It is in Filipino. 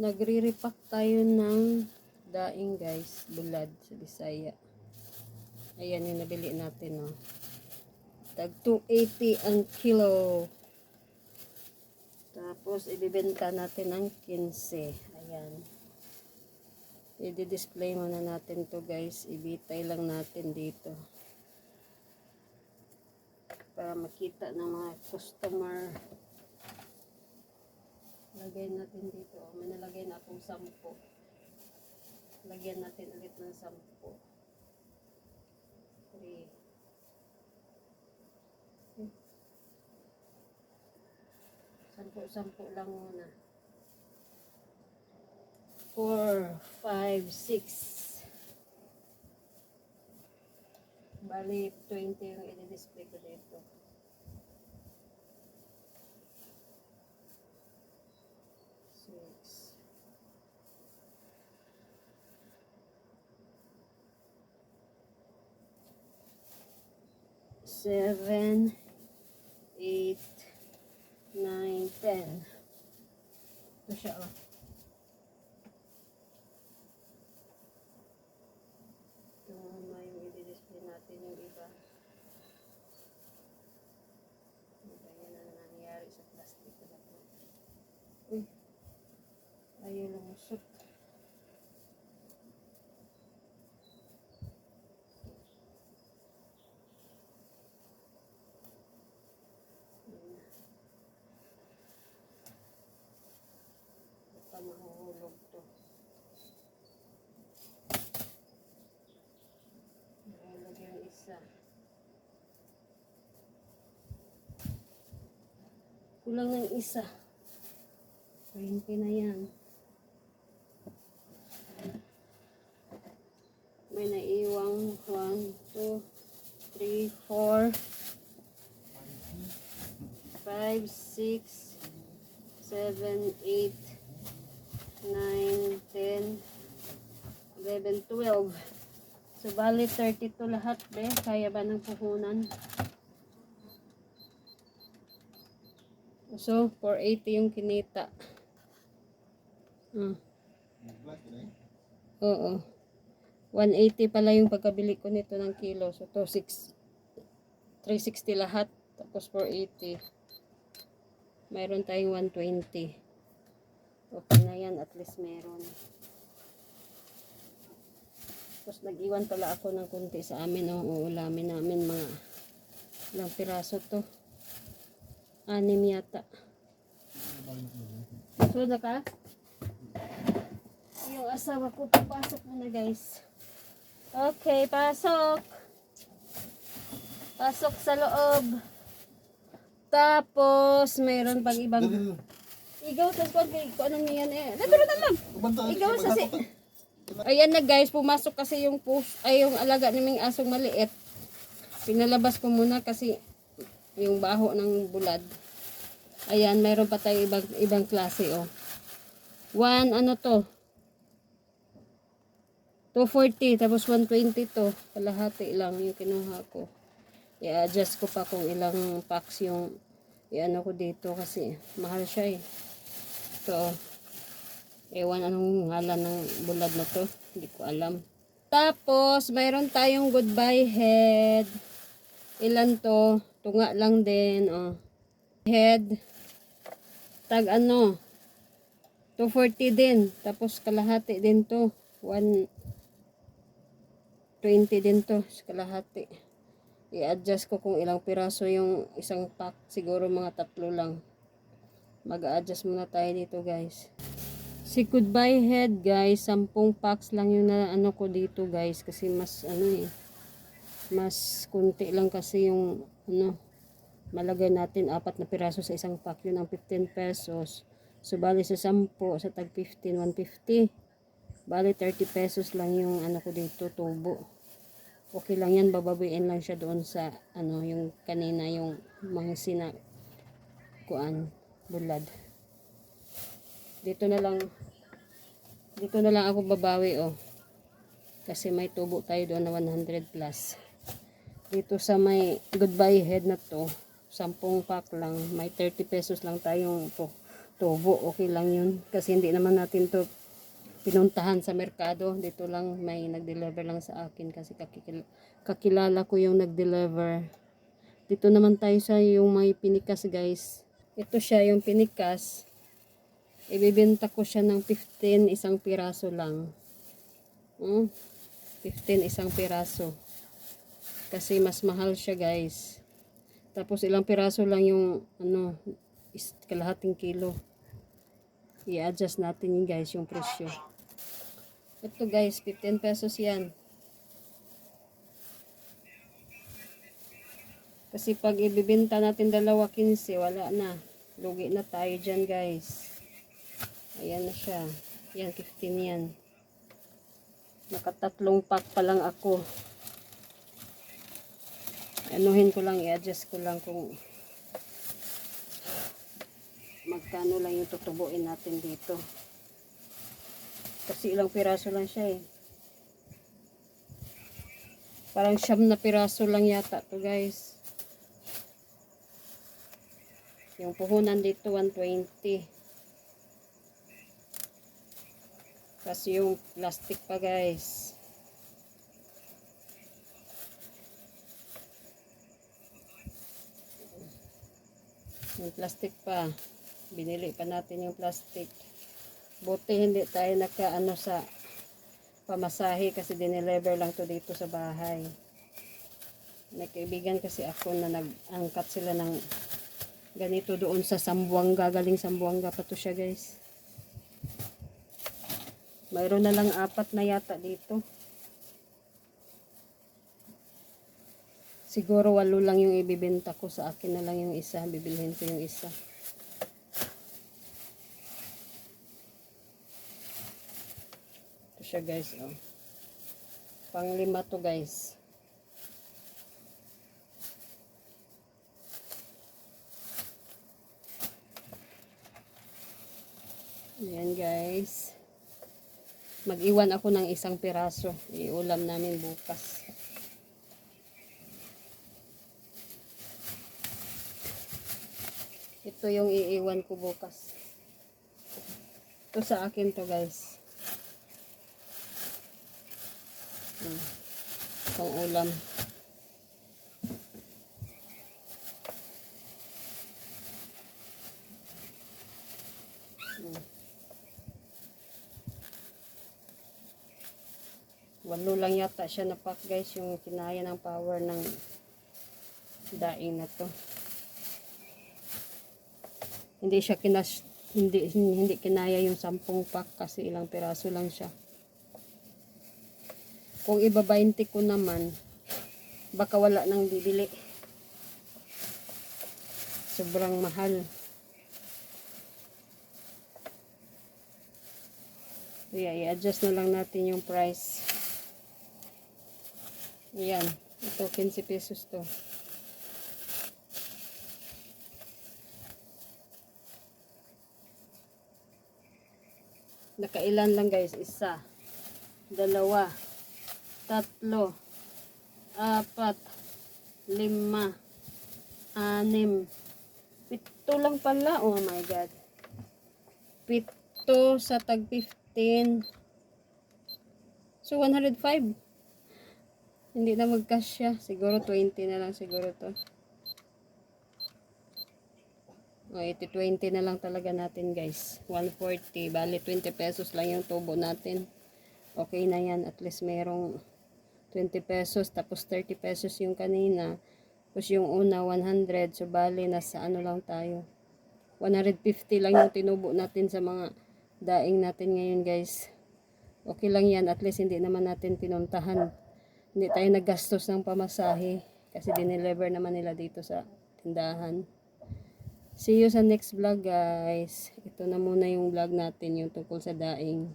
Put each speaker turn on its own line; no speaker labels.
Nagre-repack tayo ng daing guys, bulad sa Bisaya. Ayan yung nabili natin oh. Tag 280 ang kilo. Tapos ibibenta natin ng 15. Ayan. I-display muna natin to guys. Ibitay lang natin dito. Para makita ng mga customer. Lagay natin dito. May nalagay na akong sampo. Lagyan natin ulit ng sampo. 3. Sampo-sampo lang muna. 4, 5, 6. Bali, 20 yung i-display ko dito. 7, 8, 9, 10. Ito siya, oh. Ito muna yung i-display natin yung iba. Ayan ang nangyari sa plastic na po. Uy, ayaw lang usap. Kulang ng isa. 20 na yan. May naiwang 1, 2, 3, 4, 5, 6, 7, 8, 9, 10, 11, 12. So, bali 32 lahat, be. Kaya ba ng puhunan? So, 480 yung kinita. Hmm. Oo. 180 pala yung pagkabili ko nito ng kilo. So, to 6, 360 lahat. Tapos 480. Mayroon tayong 120. Okay na yan. At least meron. Tapos nag-iwan pala ako ng kunti sa amin. O, uulamin namin mga ilang piraso to. Anim yata. So, naka? Yung asawa ko, papasok muna guys. Okay, pasok. Pasok sa loob. Tapos, mayroon pang ibang... Igaw, tapos kung kung anong yan eh. Naturo na lang. Ikaw sa si... Ayan na guys, pumasok kasi yung pus, ay yung alaga naming asong maliit. Pinalabas ko muna kasi yung baho ng bulad. Ayan, mayroon pa tayo ibang, ibang klase oh. One, ano to? 240, tapos 120 to. Kalahati lang yung kinuha ko. I-adjust ko pa kung ilang packs yung i-ano ko dito kasi mahal siya eh. Ito oh. Ewan anong ngalan ng bulad na to. Hindi ko alam. Tapos, mayroon tayong goodbye head. Ilan to? Tunga lang din. Oh. Head. Tag ano? 240 din. Tapos kalahati din to. 120 din to. Kalahati. I-adjust ko kung ilang piraso yung isang pack. Siguro mga tatlo lang. Mag-adjust muna tayo dito guys. Si goodbye head guys, 10 packs lang yung na ano ko dito guys kasi mas ano eh mas kunti lang kasi yung ano malagay natin apat na piraso sa isang pack yun ang 15 pesos. So bali sa 10 sa tag 15 150. Bali 30 pesos lang yung ano ko dito tubo. Okay lang yan babawiin lang siya doon sa ano yung kanina yung mga sina kuan bulad dito na lang dito na lang ako babawi oh kasi may tubo tayo doon na 100 plus dito sa may goodbye head na to 10 pack lang may 30 pesos lang tayong po tubo, okay lang yun. Kasi hindi naman natin to pinuntahan sa merkado. Dito lang may nag-deliver lang sa akin kasi kakikil- kakilala ko yung nag-deliver. Dito naman tayo sa yung may pinikas guys. Ito siya yung pinikas. Ibibenta ko siya ng 15 isang piraso lang. Hmm? 15 isang piraso. Kasi mas mahal siya guys. Tapos ilang piraso lang yung ano, kalahating kilo. I-adjust natin yun guys yung presyo. Ito guys, 15 pesos yan. Kasi pag ibibenta natin dalawa 15, wala na. Lugi na tayo dyan guys. Ayan na siya. Yan, 15 yan. Nakatatlong pack pa lang ako. Anuhin ko lang, i-adjust ko lang kung magkano lang yung tutubuin natin dito. Kasi ilang piraso lang siya eh. Parang siyam na piraso lang yata to guys. Yung puhunan dito 120. Kasi yung plastic pa guys. Plastic pa. Binili pa natin yung plastic. Buti hindi tayo nakaano sa pamasahe kasi dinelever lang to dito sa bahay. May kasi ako na nag-angkat sila ng ganito doon sa Sambuanga. Galing Sambuanga pa to siya guys. Mayroon na lang apat na yata dito. Siguro walo lang yung ibibenta ko sa akin na lang yung isa. Bibilhin ko yung isa. Ito siya guys. Oh. Panglima to guys. Ayan guys. Mag-iwan ako ng isang piraso. Iulam namin bukas. Ito yung iiwan ko bukas. Ito sa akin to guys. Hmm. Itong ulam. Hmm. Walo lang yata siya na pack guys yung kinaya ng power ng daing na to. Hindi siya kinas hindi hindi kinaya yung sampung pack kasi ilang piraso lang siya. Kung iba 20 ko naman, baka wala nang bibili. Sobrang mahal. Kaya i-adjust na lang natin yung price. Ayan. Ito, 15 pesos to. Nakailan lang guys? Isa, dalawa, tatlo, apat, lima, anim, pito lang pala. Oh my God. Pito sa tag 15. So, 105. Hindi na magkasya. Siguro 20 na lang siguro to. O, 80-20 na lang talaga natin guys. 140. Bali, 20 pesos lang yung tubo natin. Okay na yan. At least merong 20 pesos. Tapos 30 pesos yung kanina. Tapos yung una, 100. So, bali, nasa ano lang tayo. 150 lang yung tinubo natin sa mga daing natin ngayon guys. Okay lang yan. At least hindi naman natin pinuntahan. Hindi tayo naggastos ng pamasahe. Kasi dineliver naman nila dito sa tindahan. See you sa next vlog guys. Ito na muna yung vlog natin yung tungkol sa daing.